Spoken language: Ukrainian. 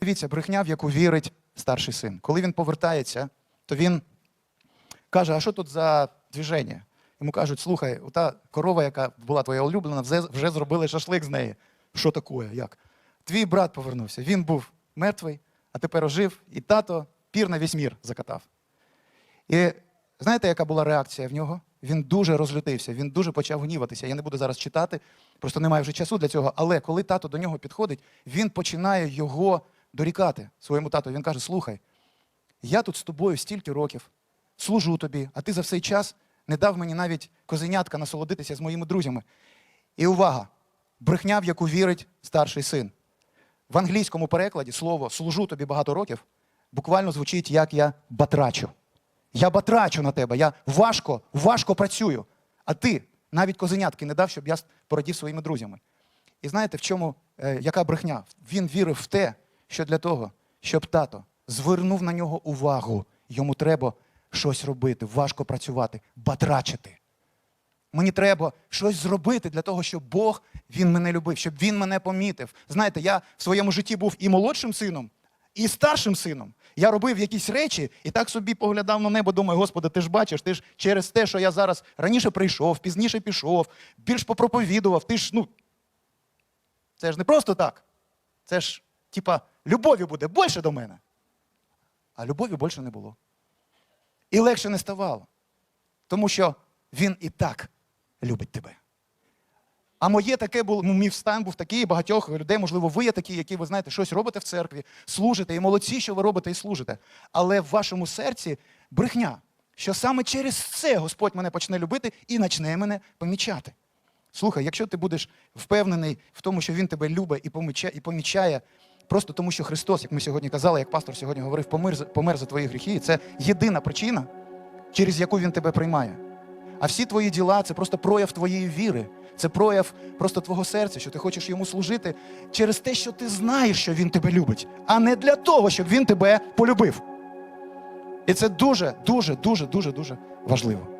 Дивіться, брехня, в яку вірить старший син. Коли він повертається, то він каже: а що тут за движення? Йому кажуть, слухай, ота корова, яка була твоя улюблена, вже, вже зробили шашлик з неї. Що таке? Як? Твій брат повернувся. Він був мертвий, а тепер ожив, і тато пір на весь мір закатав. І знаєте, яка була реакція в нього? Він дуже розлютився, він дуже почав гніватися. Я не буду зараз читати, просто немає вже часу для цього. Але коли тато до нього підходить, він починає його дорікати своєму тату. Він каже: Слухай, я тут з тобою стільки років, служу тобі, а ти за цей час не дав мені навіть козенятка насолодитися з моїми друзями. І увага! Брехня, в яку вірить старший син. В англійському перекладі слово служу тобі багато років буквально звучить як я батрачу. Я батрачу на тебе, я важко, важко працюю. А ти навіть козенятки не дав, щоб я порадів своїми друзями. І знаєте, в чому е, яка брехня? Він вірив в те, що для того, щоб тато звернув на нього увагу, йому треба щось робити, важко працювати, батрачити. Мені треба щось зробити для того, щоб Бог він мене любив, щоб він мене помітив. Знаєте, я в своєму житті був і молодшим сином, і старшим сином. Я робив якісь речі і так собі поглядав на небо, думаю, Господи, ти ж бачиш, ти ж через те, що я зараз раніше прийшов, пізніше пішов, більш попроповідував, ти ж, ну. Це ж не просто так. Це ж, типа, любові буде більше до мене. А любові більше не було. І легше не ставало. Тому що він і так любить тебе. А моє таке було, ну, мій стан був такий, багатьох людей, можливо, ви є такі, які ви знаєте, щось робите в церкві, служите, і молодці, що ви робите і служите. Але в вашому серці брехня, що саме через це Господь мене почне любити і почне мене помічати. Слухай, якщо ти будеш впевнений в тому, що Він тебе любить і помічає, і помічає, просто тому, що Христос, як ми сьогодні казали, як пастор сьогодні говорив, помер, помер за твої гріхи, це єдина причина, через яку Він тебе приймає. А всі твої діла це просто прояв твоєї віри, це прояв просто твого серця, що ти хочеш йому служити через те, що ти знаєш, що він тебе любить, а не для того, щоб він тебе полюбив. І це дуже, дуже, дуже, дуже, дуже важливо.